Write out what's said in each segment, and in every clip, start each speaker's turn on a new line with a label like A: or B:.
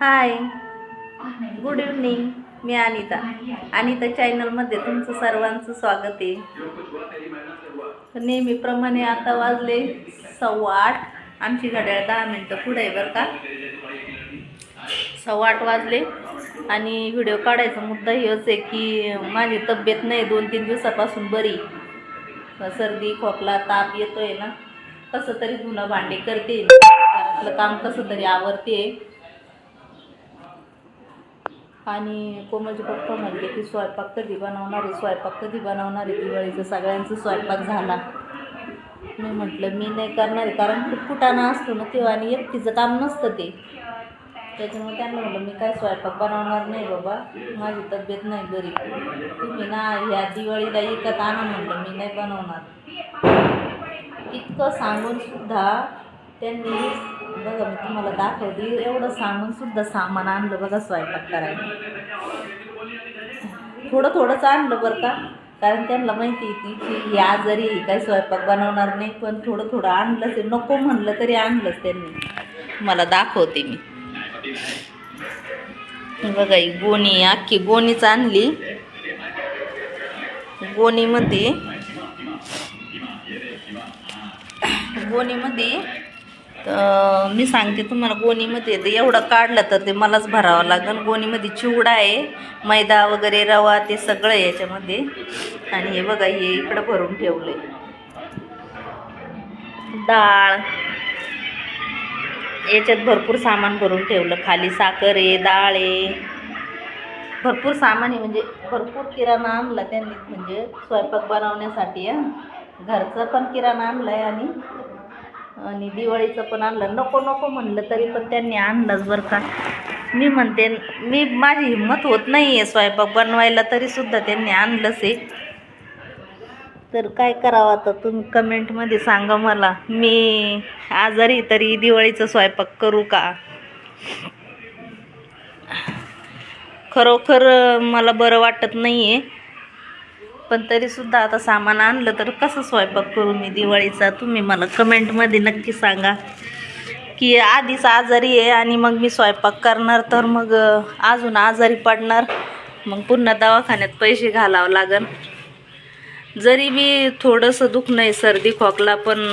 A: हाय good evening मी अनिता. अनिता चॅनलमध्ये तुमचं सर्वांचं स्वागत आहे. नेहमीप्रमाणे आता वाजले सव्वा आठ. आमची घड्याळ दहा मिनटं पुढे आहे बरं का. सव्वा आठ वाजले आणि व्हिडिओ काढायचा मुद्दा हेच आहे की माझी तब्येत नाही दोन तीन दिवसापासून बरी. सर्दी खोकला ताप येतोय ना. कसं तरी धुणं भांडे करते. घरातलं काम कसं तरी आवडते आणि कोमलचे पप्पा म्हणले की स्वयंपाक कधी बनवणार आहे स्वयंपाक कधी बनवणार आहे दिवाळीचं सगळ्यांचं स्वयंपाक झाला. मी म्हटलं मी नाही करणार आहे कारण खूप असतो ना तेव्हा आणि एकटीचं काम नसतं ते. त्याच्यामुळे त्यांना म्हटलं मी काय स्वयंपाक बनवणार नाही बाबा माझी तब्येत नाही बरी. तुम्ही ना ह्या दिवाळीला एकत आणा म्हटलं मी नाही बनवणार. इतकं सांगून सुद्धा त्यांनी बघा मी तुम्हाला दाखवते. एवढं सांगून सुद्धा सामान आणलं बघा स्वयंपाक करायला. थोडं थोडंच आणलं बरं का? कारण त्यांना माहिती आहे की ही आजारी काही स्वयंपाक बनवणार नाही पण थोडं थोडं आणलंच आहे. नको म्हणलं तरी आणलंच त्यांनी. मला दाखवते मी. बघा ही गोणी अख्खी गोणीच आणली. गोणीमध्ये गोणीमध्ये तर मी सांगते तुम्हाला गोणीमध्ये तर एवढं काढलं तर ते मलाच भरावं लागेल. गोणीमध्ये चिवडा आहे मैदा वगैरे रवा ते सगळं याच्यामध्ये. आणि हे बघा हे इकडं भरून ठेवले डाळ. याच्यात भरपूर सामान भरून ठेवलं. खाली साखर आहे डाळ आहे. भरपूर सामान आहे म्हणजे भरपूर किराणा आणला त्यांनी म्हणजे स्वयंपाक बनवण्यासाठी घरचं घरचा पण किराणा आणला आहे आणि आणि दिवाळीचं पण आणलं. नको नको म्हणलं तरी पण त्यांनी आणलंच बरं का. मी म्हणते मी माझी हिंमत होत नाही आहे स्वयंपाक बनवायला तरीसुद्धा त्यांनी आणलंच आहे. तर काय करावं आता तुम्ही कमेंटमध्ये सांगा मला. मी आजारी तरी दिवाळीचा स्वयंपाक करू का? खरोखर मला बरं वाटत नाही आहे पण तरीसुद्धा आता सामान आणलं तर कसं स्वयंपाक करू मी दिवाळीचा? तुम्ही मला कमेंटमध्ये नक्की सांगा. की आधीच आजारी आहे आणि मग मी स्वयंपाक करणार तर मग अजून आजारी पडणार. मग पुन्हा दवाखान्यात पैसे घालावं लागन. जरी मी थोडंसं दुखणं आहे सर्दी खोकला पण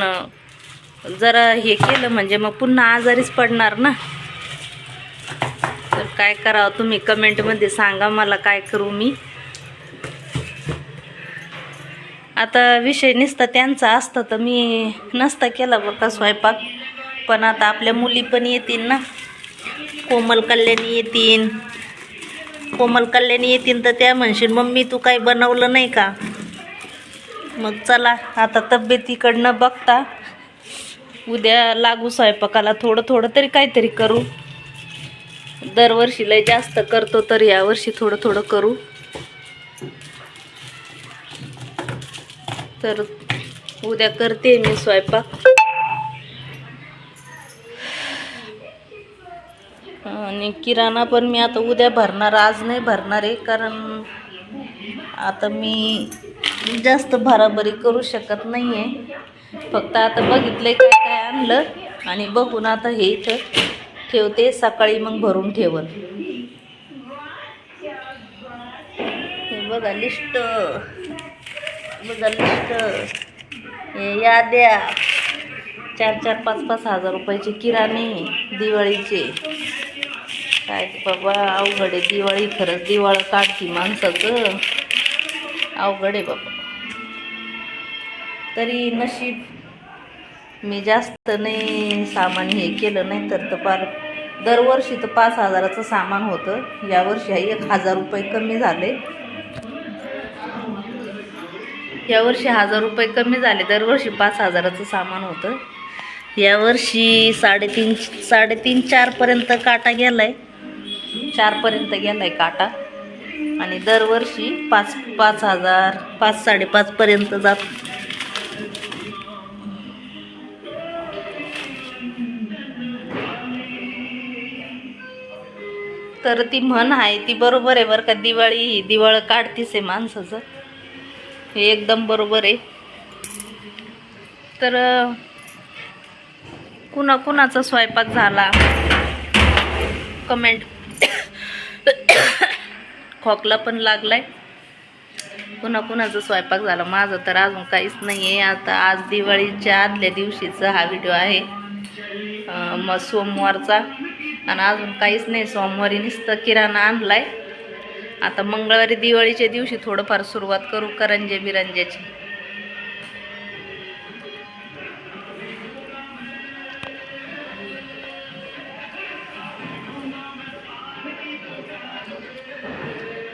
A: जरा हे केलं म्हणजे मग पुन्हा आजारीच पडणार ना. तर काय करावं तुम्ही कमेंटमध्ये सांगा मला काय करू मी. आता विषय नुसता त्यांचा असता तर मी नसता केला बरं का स्वयंपाक. पण आता आपल्या मुली पण येतील ना. कोमल कल्याणी येतील. कोमल कल्याणी येतील तर त्या म्हणशील मम्मी तू काही बनवलं नाही का? मग चला आता तब्येतीकडनं बघता. उद्या लागू स्वयंपाकाला थोडं थोडं तरी काहीतरी करू. दरवर्षी लय जास्त करतो तर यावर्षी थोडं थोडं करू. तर उद्या करते मी स्वयंपाक. आणि किराणा पण मी आता उद्या भरणार आज नाही भरणार आहे कारण आता मी जास्त भराभरी करू शकत नाही आहे फक्त आता बघितलं काय काय आणलं आणि बघून आता हे इथं ठेवते सकाळी मग भरून ठेवल हे बघा लिस्ट लिस्ट हे याद्या चार चार पाच पाच हजार रुपयाचे किराणे दिवाळीचे. काय ते बाबा अवघड आहे दिवाळी खरंच. दिवाळ काढती माणसाचं. अवघड आहे बाबा. तरी नशीब मी जास्त नाही सामान हे केलं नाही तर तर फार दरवर्षी तर पाच हजाराचं सामान होतं. यावर्षी एक हजार रुपये कमी झाले. यावर्षी हजार रुपये कमी झाले. दरवर्षी पाच हजाराचं सामान होतं. यावर्षी साडेतीन साडेतीन चारपर्यंत काटा गेला आहे चारपर्यंत गेला आहे काटा. आणि दरवर्षी पाच पाच हजार पाच साडेपाचपर्यंत जात. तर ती म्हण आहे ती बरोबर आहे बरं का. दिवाळी ही दिवाळं काढतीच आहे माणसाचं. हे एकदम बरोबर आहे. तर कुणा कुणाचा स्वयंपाक झाला? कमेंट खोकला पण लागलाय. कुणा कुणाचा स्वयंपाक झाला? माझं तर अजून काहीच नाही आहे आता आज दिवाळीच्या आदल्या दिवशीचा हा व्हिडिओ आहे. मग सोमवारचा. आणि अजून काहीच नाही. सोमवारी नुसतं किराणा आणलाय. आता मंगळवारी दिवाळीच्या दिवशी थोडंफार सुरुवात करू करंजे बिरंजेची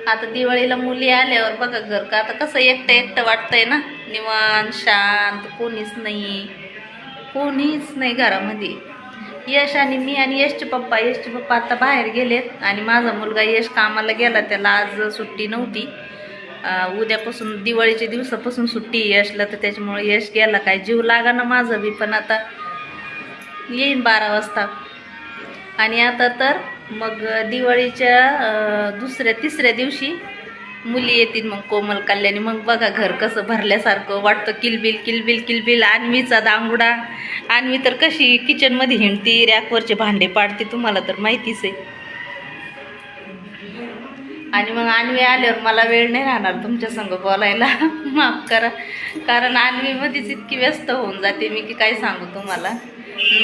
A: आता दिवाळीला मुली आल्यावर बघा घर का आता कसं एकटं एकटं वाटतंय ना? निवांत शांत कोणीच नाही कोणीच नाही घरामध्ये. यश आणि मी आणि यशचे पप्पा. यशचे पप्पा आता बाहेर गेलेत आणि माझा मुलगा यश कामाला गेला. त्याला आज सुट्टी नव्हती. उद्यापासून दिवाळीच्या दिवसापासून सुट्टी यशला तर त्याच्यामुळे यश गेला. काय जीव लागा ना माझं बी पण आता येईन बारा वाजता. आणि आता तर मग दिवाळीच्या दुसऱ्या तिसऱ्या दिवशी मुली येतील मग कोमल कल्याणी. मग बघा घर कसं भरल्यासारखं वाटतं. किलबिल किलबिल किलबिल. आणवीचा दांगुडा. आणवी तर कशी किचनमध्ये हिंडती रॅकवरचे भांडे पाडते तुम्हाला तर माहितीच आहे. आणि मग आणवी आल्यावर मला वेळ नाही राहणार तुमच्या संग बोलायला. माफ करा. कारण आणवीमध्येच इतकी व्यस्त होऊन जाते. मी की काय सांगू तुम्हाला?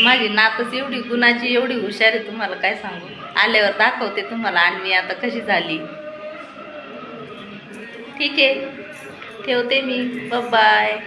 A: माझी नातच एवढी गुणाची एवढी हुशार आहे तुम्हाला काय सांगू? आल्यावर दाखवते तुम्हाला आणवी आता कशी झाली. ठीक आहे. ठेवते मी. बाय